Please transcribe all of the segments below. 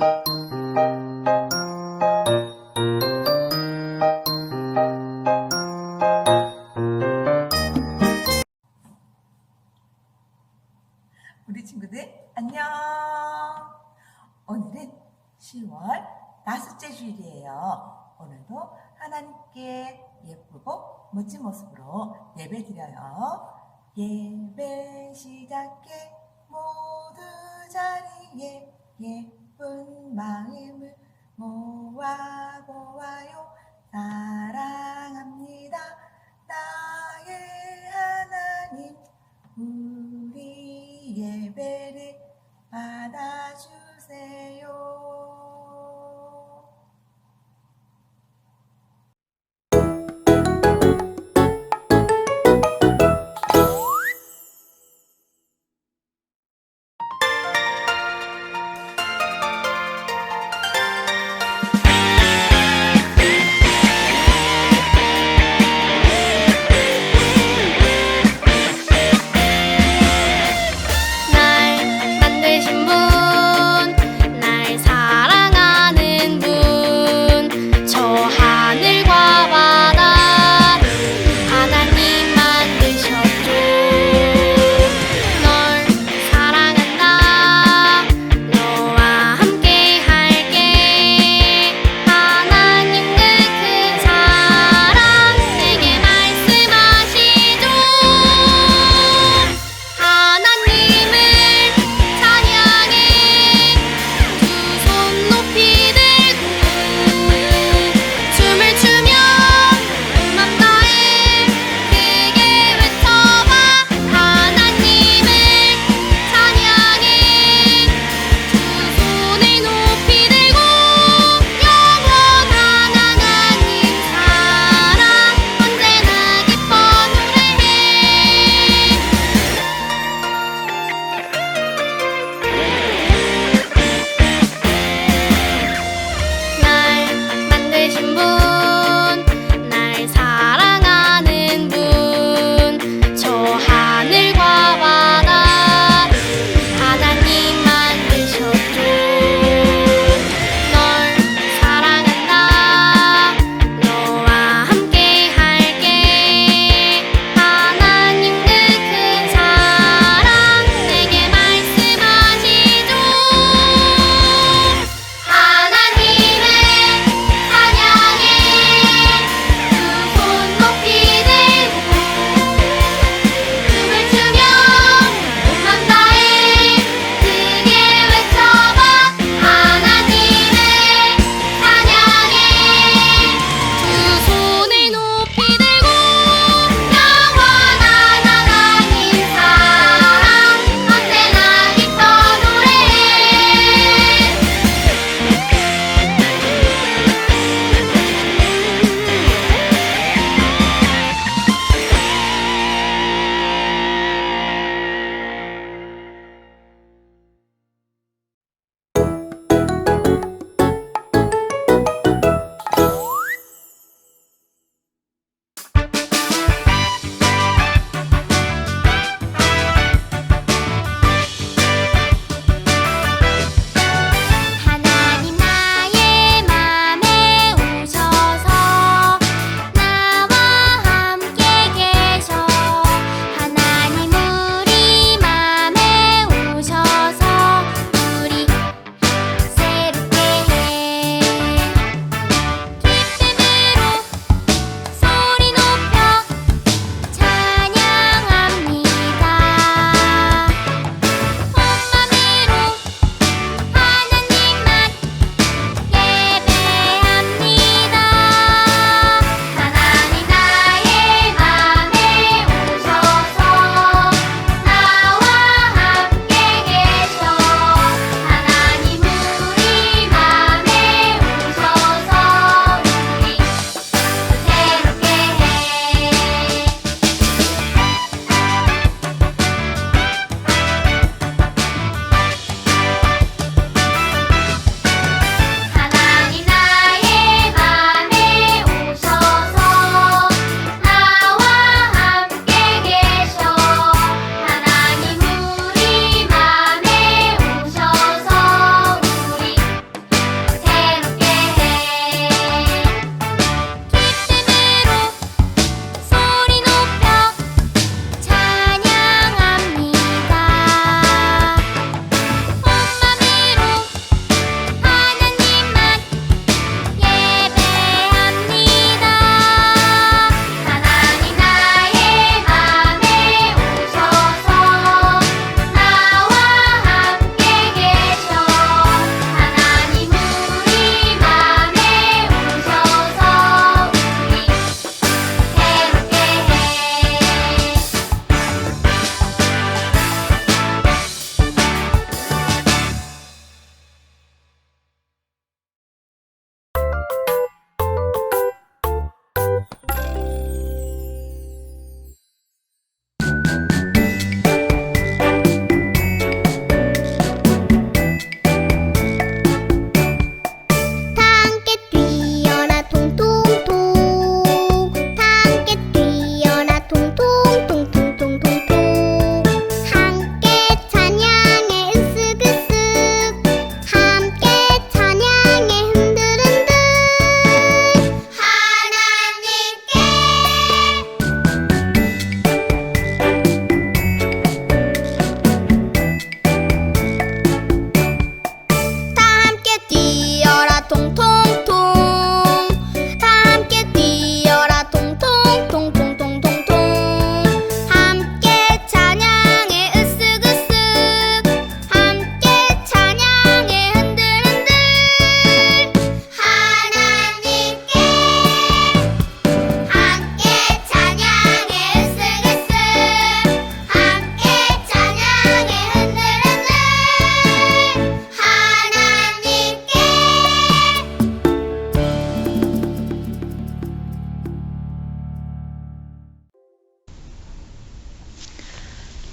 우리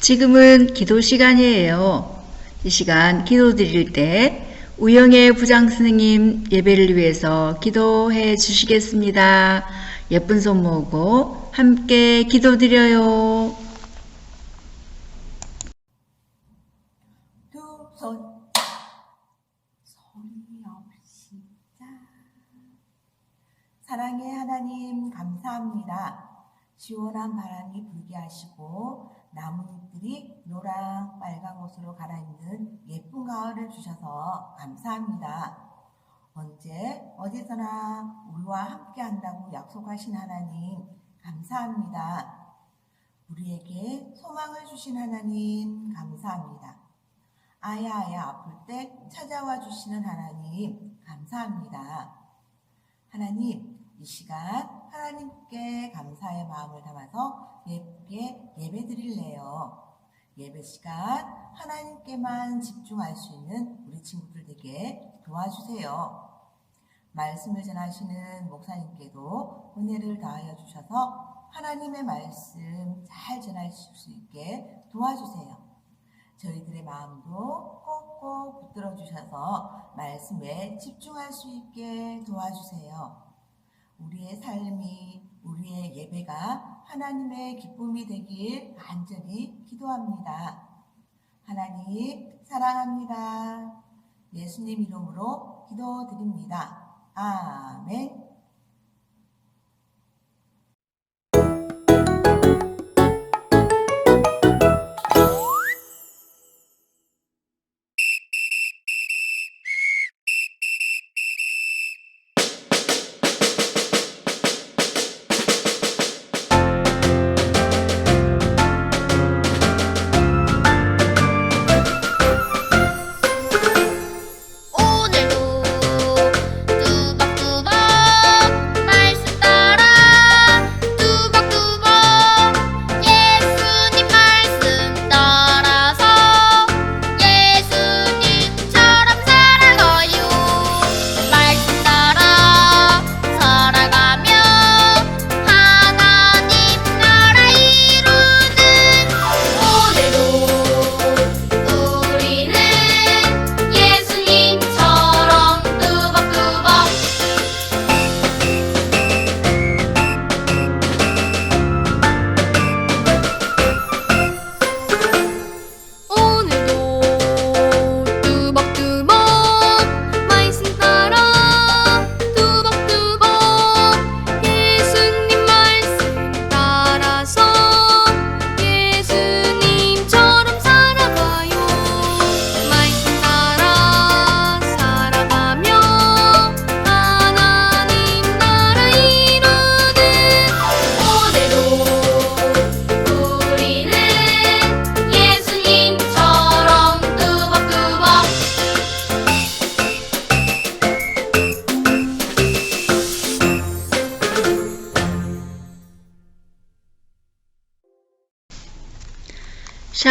지금은 기도 시간이에요. 이 시간 기도 드릴 때 우영의 부장 스님 예배를 위해서 기도해 주시겠습니다. 예쁜 손 모으고 함께 기도 드려요. 사랑의 하나님 감사합니다. 시원한 바람이 불게 하시고 나뭇잎들이 노랑 빨간 옷으로 갈아입는 예쁜 가을을 주셔서 감사합니다. 언제 어디서나 우리와 함께 한다고 약속하신 하나님 감사합니다. 우리에게 소망을 주신 하나님 감사합니다. 아야 아야 아플 때 찾아와 주시는 하나님 감사합니다. 하나님 이 시간 하나님께 감사의 마음을 담아서 예쁘게 예배 드릴래요. 예배 시간 하나님께만 집중할 수 있는 우리 친구들 되게 도와주세요. 말씀을 전하시는 목사님께도 은혜를 더하여 주셔서 하나님의 말씀 잘 전하실 수 있게 도와주세요. 저희들의 마음도 꼭꼭 붙들어 주셔서 말씀에 집중할 수 있게 도와주세요. 우리의 삶이, 우리의 예배가 하나님의 기쁨이 되길 간절히 기도합니다. 하나님, 사랑합니다. 예수님 이름으로 기도드립니다. 아멘.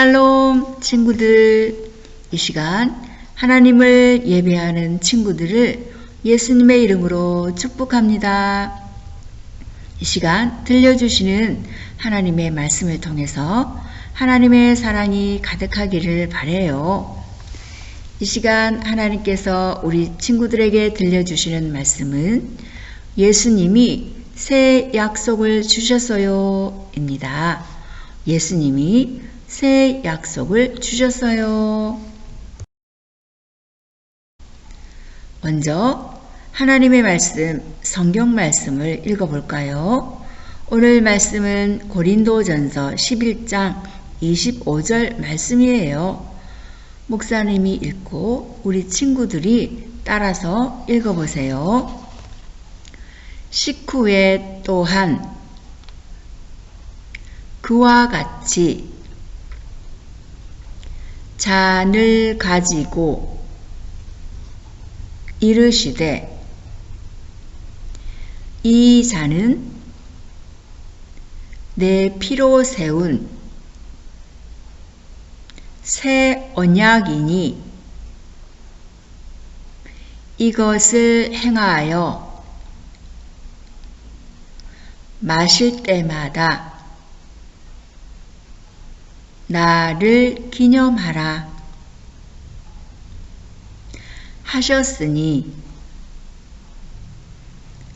샬롬 친구들 이 시간 하나님을 예배하는 친구들을 예수님의 이름으로 축복합니다. 이 시간 들려주시는 하나님의 말씀을 통해서 하나님의 사랑이 가득하기를 바래요. 이 시간 하나님께서 우리 친구들에게 들려주시는 말씀은 예수님이 새 약속을 주셨어요. 입니다. 예수님이 새 약속을 주셨어요. 먼저 하나님의 말씀, 성경 말씀을 읽어볼까요? 오늘 말씀은 고린도전서 11장 25절 말씀이에요. 목사님이 읽고 우리 친구들이 따라서 읽어보세요. 식후에 또한 그와 같이 잔을 가지고 이르시되 이 잔은 내 피로 세운 새 언약이니 이것을 행하여 마실 때마다 나를 기념하라 하셨으니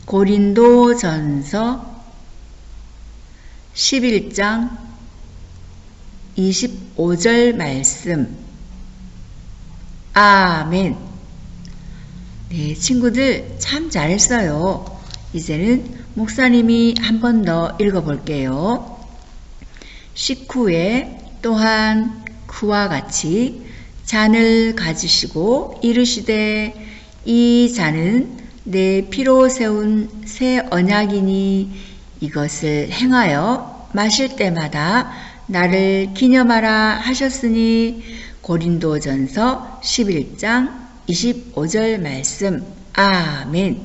고린도전서 11장 25절 말씀 아멘 네, 친구들 참 잘했어요. 이제는 목사님이 한 번 더 읽어볼게요. 식후에 또한 그와 같이 잔을 가지시고 이르시되 이 잔은 내 피로 세운 새 언약이니 이것을 행하여 마실 때마다 나를 기념하라 하셨으니 고린도전서 11장 25절 말씀 아멘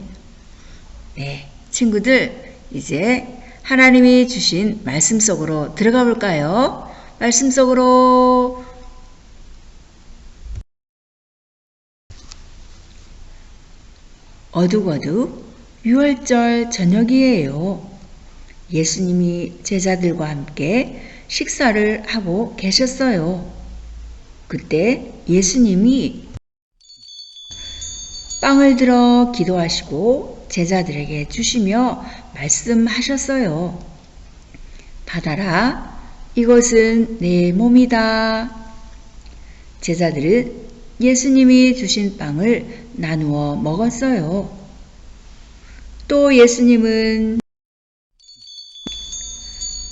네 친구들 이제 하나님이 주신 말씀 속으로 들어가 볼까요? 말씀 속으로 어둑어둑 6월절 저녁이에요. 예수님이 제자들과 함께 식사를 하고 계셨어요. 그때 예수님이 빵을 들어 기도하시고 제자들에게 주시며 말씀하셨어요. 받아라. 이것은 내 몸이다. 제자들은 예수님이 주신 빵을 나누어 먹었어요. 또 예수님은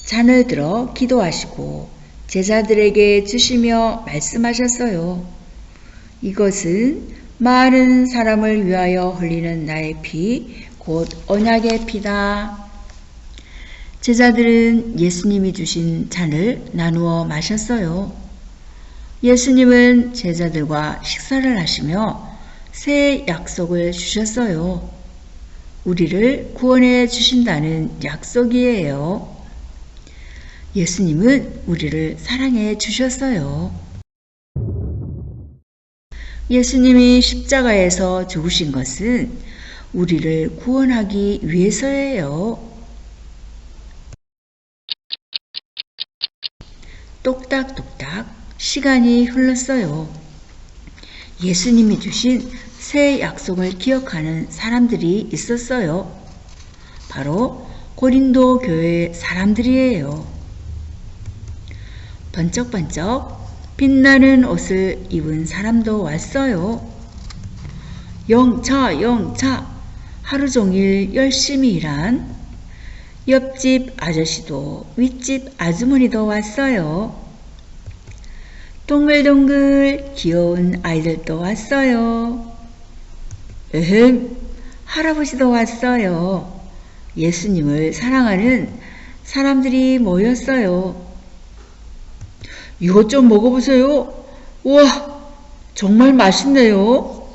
잔을 들어 기도하시고 제자들에게 주시며 말씀하셨어요. 이것은 많은 사람을 위하여 흘리는 나의 피, 곧 언약의 피다. 제자들은 예수님이 주신 잔을 나누어 마셨어요. 예수님은 제자들과 식사를 하시며 새 약속을 주셨어요. 우리를 구원해 주신다는 약속이에요. 예수님은 우리를 사랑해 주셨어요. 예수님이 십자가에서 죽으신 것은 우리를 구원하기 위해서예요. 똑딱똑딱 시간이 흘렀어요. 예수님이 주신 새 약속을 기억하는 사람들이 있었어요. 바로 고린도 교회 사람들이에요. 번쩍번쩍 빛나는 옷을 입은 사람도 왔어요. 영차, 영차, 하루 종일 열심히 일한 옆집 아저씨도 윗집 아주머니도 왔어요. 동글동글 귀여운 아이들도 왔어요. 에헴, 할아버지도 왔어요. 예수님을 사랑하는 사람들이 모였어요. 이것 좀 먹어보세요. 우와, 정말 맛있네요.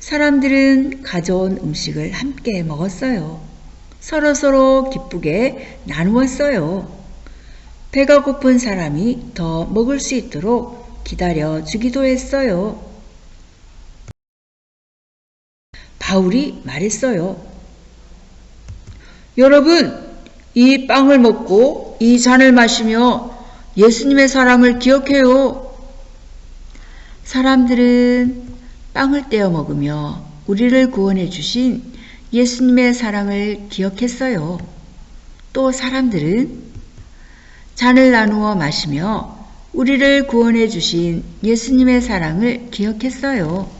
사람들은 가져온 음식을 함께 먹었어요. 서로서로 기쁘게 나누었어요. 배가 고픈 사람이 더 먹을 수 있도록 기다려 주기도 했어요. 바울이 말했어요. 여러분, 이 빵을 먹고 이 잔을 마시며 예수님의 사랑을 기억해요. 사람들은 빵을 떼어 먹으며 우리를 구원해 주신 예수님의 사랑을 기억했어요. 또 사람들은 잔을 나누어 마시며 우리를 구원해 주신 예수님의 사랑을 기억했어요.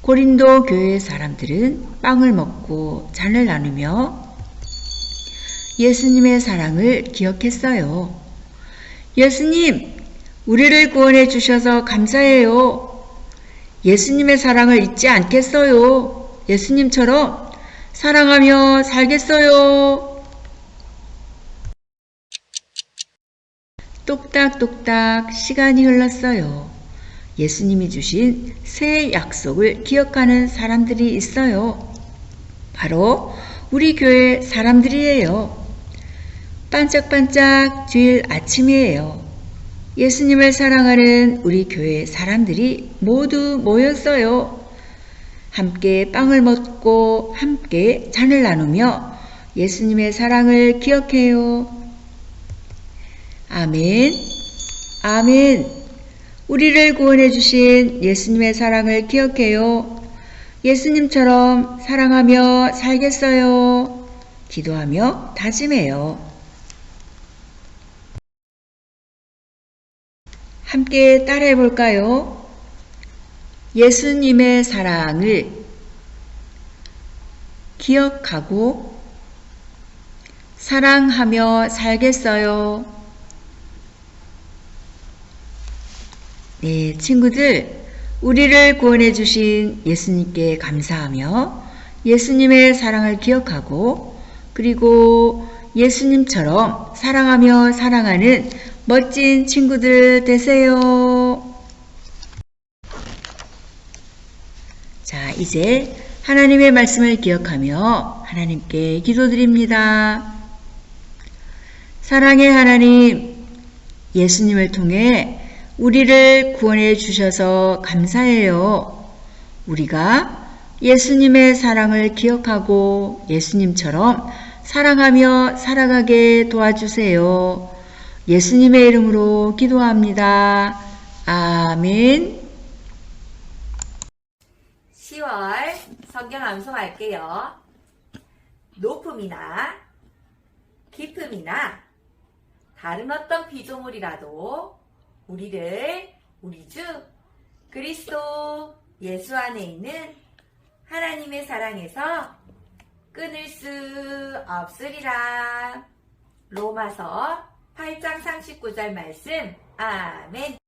고린도 교회 사람들은 빵을 먹고 잔을 나누며 예수님의 사랑을 기억했어요. 예수님, 우리를 구원해 주셔서 감사해요. 예수님의 사랑을 잊지 않겠어요. 예수님처럼 사랑하며 살겠어요. 똑딱똑딱 시간이 흘렀어요. 예수님이 주신 새 약속을 기억하는 사람들이 있어요. 바로 우리 교회 사람들이에요. 반짝반짝 주일 아침이에요. 예수님을 사랑하는 우리 교회 사람들이 모두 모였어요. 함께 빵을 먹고 함께 잔을 나누며 예수님의 사랑을 기억해요. 아멘. 아멘. 우리를 구원해 주신 예수님의 사랑을 기억해요. 예수님처럼 사랑하며 살겠어요. 기도하며 다짐해요. 함께 따라해 볼까요? 예수님의 사랑을 기억하고 사랑하며 살겠어요. 네, 친구들, 우리를 구원해 주신 예수님께 감사하며 예수님의 사랑을 기억하고 그리고 예수님처럼 사랑하며 사랑하는 멋진 친구들 되세요. 자, 이제 하나님의 말씀을 기억하며 하나님께 기도드립니다. 사랑의 하나님, 예수님을 통해 우리를 구원해 주셔서 감사해요. 우리가 예수님의 사랑을 기억하고 예수님처럼 사랑하며 살아가게 도와주세요. 예수님의 이름으로 기도합니다. 아멘. 10월 성경 암송할게요. 높음이나 깊음이나 다른 어떤 피조물이라도 우리를 우리 주 그리스도 예수 안에 있는 하나님의 사랑에서 끊을 수 없으리라. 로마서 8장 39절 말씀. 아멘.